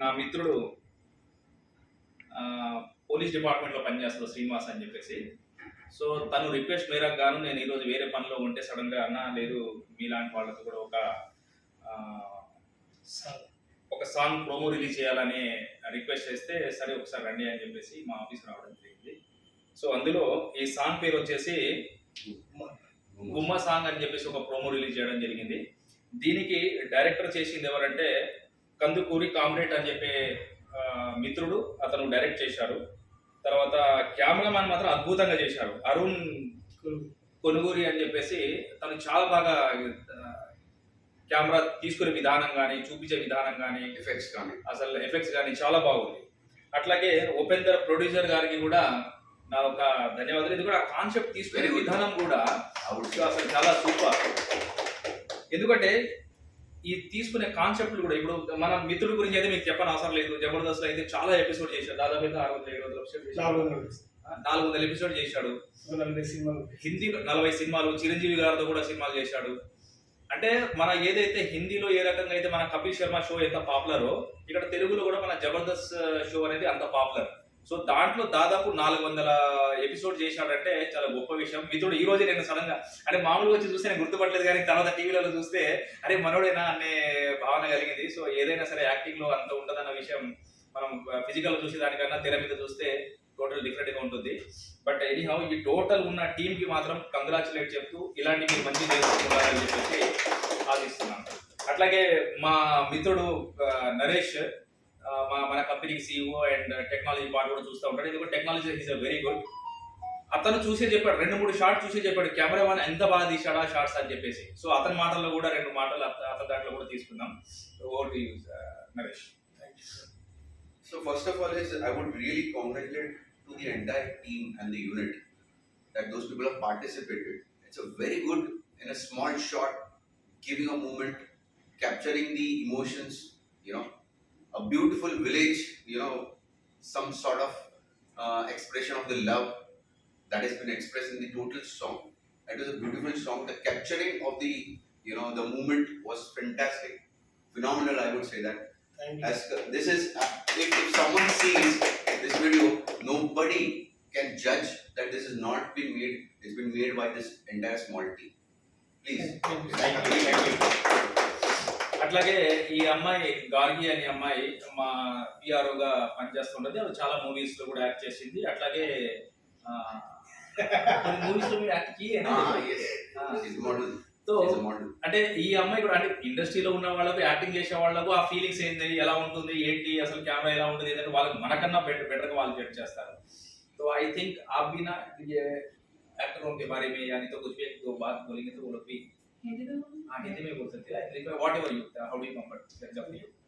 నా మిత్రుడు పోలీస్ డిపార్ట్మెంట్లో పనిచేస్తాడు శ్రీనివాస్ అని చెప్పేసి. సో తను రిక్వెస్ట్ మేరకు గాను నేను ఈరోజు వేరే పనిలో ఉంటే సడన్గా అన్న లేదు మీలాంటి వాళ్ళతో కూడా ఒక ఒక సాంగ్ ప్రోమో రిలీజ్ చేయాలని రిక్వెస్ట్ చేస్తే సరే ఒకసారి రండి అని చెప్పేసి మా ఆఫీస్ రావడం జరిగింది. సో అందులో ఈ సాంగ్ పేరు వచ్చేసి గుమ్మ సాంగ్ అని చెప్పేసి ఒక ప్రోమో రిలీజ్ చేయడం జరిగింది. దీనికి డైరెక్టర్ చేసింది ఎవరంటే కందుకూరి కామ్రేడ్ అని చెప్పే మిత్రుడు అతను డైరెక్ట్ చేశారు. తర్వాత కెమెరామ్యాన్ మాత్రం అద్భుతంగా చేశారు. అరుణ్ కొనుగూరి అని చెప్పేసి తను చాలా బాగా కెమెరా తీసుకునే విధానం కానీ చూపించే విధానం కానీ ఎఫెక్ట్స్ కానీ. అసలు ఎఫెక్ట్స్ కానీ చాలా బాగుంది. అట్లాగే ఉపేందర్ ప్రొడ్యూసర్ గారికి కూడా నా ఒక ధన్యవాదాలు. ఇది కూడా కాన్సెప్ట్ తీసుకునే. విధానం కూడా అసలు చాలా సూపర్ ఎందుకంటే ఈ తీసుకునే కాన్సెప్ట్లు కూడా ఇప్పుడు మన మిత్రుడి గురించి అయితే మీకు చెప్పని అవసరం లేదు. జబర్దస్త్ అయితే చాలా ఎపిసోడ్ చేశాడు. దాదాపు ఆరు వందల ఏడు వందల. నాలుగు వందలు ఎపిసోడ్ చేశాడు. హిందీలో నలభై సినిమాలు. చిరంజీవి గారితో కూడా సినిమాలు చేశాడు. అంటే మన ఏదైతే హిందీలో ఏ రకంగా అయితే మన కపిల్ శర్మ షో ఎంత పాపులరో ఇక్కడ తెలుగులో కూడా మన జబర్దస్త్ షో అనేది అంత పాపులర్. సో దాంట్లో దాదాపు నాలుగు వందల ఎపిసోడ్ చేశాడంటే చాలా గొప్ప విషయం. మిత్రుడు ఈ రోజే నేను సడన్గా అంటే మామూలుగా వచ్చి చూస్తే నేను గుర్తుపట్టలేదు కానీ తర్వాత టీవీలలో చూస్తే అరే మనోడేనా అనే భావన కలిగింది. సో ఏదైనా సరే యాక్టింగ్లో అంత ఉంటుందన్న విషయం మనం ఫిజికల్ చూసే దానికన్నా తెర మీద చూస్తే టోటల్ డిఫరెంట్గా ఉంటుంది. బట్ ఎనీహౌ ఈ టోటల్ ఉన్న టీమ్కి మాత్రం కంగ్రాచులేట్ చెప్తూ ఇలాంటి మీరు మంచి చేసుకుంటారని చెప్పేసి ఆశిస్తున్నాను. అట్లాగే మా మిత్రుడు నరేష్ మా మన కంపెనీకి సీఈఓ అండ్ టెక్నాలజీ పార్ట్ కూడా చూస్తూ ఉంటాడు ఎందుకంటే technology is a very good అతను చూసే చెప్పాడు రెండు మూడు షార్ట్ చూసే చెప్పాడు కెమెరా మ్యాన్ ఎంత బాగా తీశాడా షార్ట్స్ అని చెప్పేసి సో అతని మాటల్లో కూడా రెండు మాటలు అతని దాంట్లో కూడా తీసుకుందాం over to use Naresh so first of all is I would really congratulate to the entire team and the unit that those people have participated it's a very good in a small short giving a moment capturing the emotions beautiful village, you know, some sort of uh, expression of the love that has been expressed in the total song. It was a beautiful song. The capturing of the, you know, the movement was fantastic, phenomenal. I would say that. As this is, uh, if, if someone sees this video, nobody can judge that this has not been made. It's been made by this entire small team. Please. Thank you. Thank you. Thank you. అట్లాగే ఈ అమ్మాయి గార్గి అనే అమ్మాయి మా PRO గా పనిచేస్తుంటది ఆవిడ చాలా movies లో కూడా యాక్ట్ చేసింది అట్లాగే ఆ, కొన్ని మూవీస్ లో మీరు act Ah, yes. She's a model. So She's a model. అంటే ఈ అమ్మాయి కూడా అంటే ఇండస్ట్రీలో ఉన్న వాళ్ళకు యాక్టింగ్ చేసే వాళ్ళకు ఆ ఫీలింగ్స్ ఏంది ఎలా ఉంటుంది ఏంటి అసలు కెమెరా ఎలా ఉంటుంది ఏంటంటే వాళ్ళకి మనకన్నా బెటర్ బెటర్ గా వాళ్ళు జడ్జ్ చేస్తారు तो आई थिंक आप भी ना ये एक्टरों के बारे में यानी तो कुछ भी एक दो बात बोलेंगे तो वो लोग भी हिंदी में बोल सकते हैं whatever you how do comfort